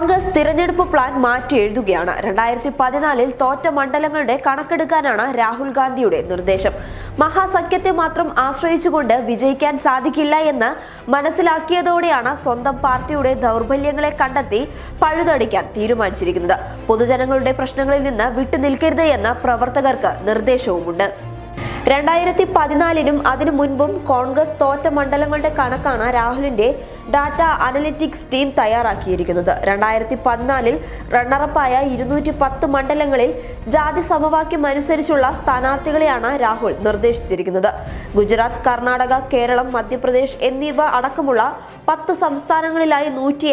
കോൺഗ്രസ് തിരഞ്ഞെടുപ്പ് പ്ലാൻ മാറ്റി എഴുതുകയാണ്. രണ്ടായിരത്തി പതിനാലിൽ തോറ്റ മണ്ഡലങ്ങളുടെ കണക്കെടുക്കാനാണ് രാഹുൽ ഗാന്ധിയുടെ നിർദ്ദേശം. മഹാസഖ്യത്തെ മാത്രം ആശ്രയിച്ചുകൊണ്ട് വിജയിക്കാൻ സാധിക്കില്ല എന്ന് മനസ്സിലാക്കിയതോടെയാണ് സ്വന്തം പാർട്ടിയുടെ ദൗർബല്യങ്ങളെ കണ്ടെത്തി പഴുതടിക്കാൻ തീരുമാനിച്ചിരിക്കുന്നത്. പൊതുജനങ്ങളുടെ പ്രശ്നങ്ങളിൽ നിന്ന് വിട്ടുനിൽക്കരുത് എന്ന് പ്രവർത്തകർക്ക് നിർദ്ദേശവുമുണ്ട്. രണ്ടായിരത്തി പതിനാലിനും അതിനു മുൻപും കോൺഗ്രസ് തോറ്റ മണ്ഡലങ്ങളുടെ കണക്കാണ് രാഹുലിന്റെ ഡാറ്റ അനലിറ്റിക്സ് ടീം തയ്യാറാക്കിയിരിക്കുന്നത്. രണ്ടായിരത്തി പതിനാലിൽ റണ്ണറപ്പായ ഇരുന്നൂറ്റി പത്ത് മണ്ഡലങ്ങളിൽ ജാതി സമവാക്യം അനുസരിച്ചുള്ള സ്ഥാനാർത്ഥികളെയാണ് രാഹുൽ നിർദ്ദേശിച്ചിരിക്കുന്നത്. ഗുജറാത്ത് കർണാടക കേരളം മധ്യപ്രദേശ് എന്നിവ അടക്കമുള്ള പത്ത് സംസ്ഥാനങ്ങളിലായി നൂറ്റി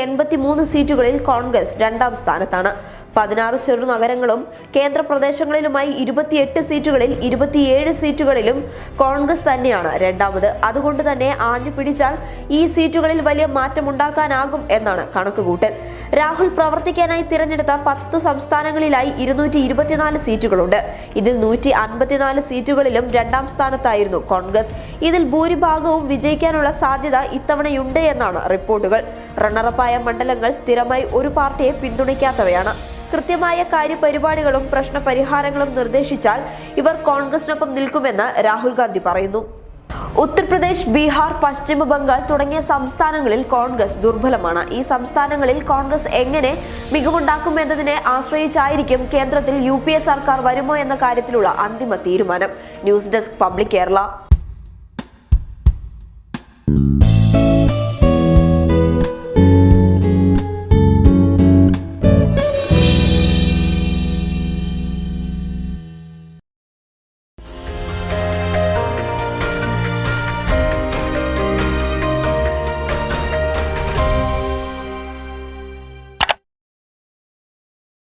സീറ്റുകളിൽ കോൺഗ്രസ് രണ്ടാം സ്ഥാനത്താണ്. പതിനാറ് ചെറുനഗരങ്ങളും കേന്ദ്ര പ്രദേശങ്ങളിലുമായി ഇരുപത്തിയെട്ട് സീറ്റുകളിൽ ഇരുപത്തിയേഴ് സീറ്റുകളിലും കോൺഗ്രസ് തന്നെയാണ് രണ്ടാമത്. അതുകൊണ്ട് തന്നെ ആഞ്ഞു പിടിച്ചാൽ ഈ സീറ്റുകളിൽ വലിയ മാറ്റമുണ്ടാക്കാനാകും എന്നാണ് കണക്കുകൂട്ടൽ. രാഹുൽ പ്രവർത്തിക്കാനായി തിരഞ്ഞെടുത്ത പത്ത് സംസ്ഥാനങ്ങളിലായി ഇരുന്നൂറ്റി ഇരുപത്തിനാല് സീറ്റുകളുണ്ട്. ഇതിൽ നൂറ്റി അൻപത്തിനാല് സീറ്റുകളിലും രണ്ടാം സ്ഥാനത്തായിരുന്നു കോൺഗ്രസ്. ഇതിൽ ഭൂരിഭാഗവും വിജയിക്കാനുള്ള സാധ്യത ഇത്തവണയുണ്ട് എന്നാണ് റിപ്പോർട്ടുകൾ. റണ്ണറപ്പായ മണ്ഡലങ്ങൾ സ്ഥിരമായി ഒരു പാർട്ടിയെ പിന്തുണയ്ക്കാത്തവയാണ്. കൃത്യമായ കാര്യപരിപാടികളും പ്രശ്നപരിഹാരങ്ങളും നിർദ്ദേശിച്ചാൽ ഇവർ കോൺഗ്രസിനൊപ്പം നിൽക്കുമെന്ന് രാഹുൽ ഗാന്ധി പറയുന്നു. ഉത്തർപ്രദേശ് ബീഹാർ പശ്ചിമ ബംഗാൾ തുടങ്ങിയ സംസ്ഥാനങ്ങളിൽ കോൺഗ്രസ് ദുർബലമാണ്. ഈ സംസ്ഥാനങ്ങളിൽ കോൺഗ്രസ് എങ്ങനെ മികവുണ്ടാക്കുമെന്നതിനെ ആശ്രയിച്ചായിരിക്കും കേന്ദ്രത്തിൽ യു സർക്കാർ വരുമോ എന്ന കാര്യത്തിലുള്ള അന്തിമ തീരുമാനം. News desk public Kerala.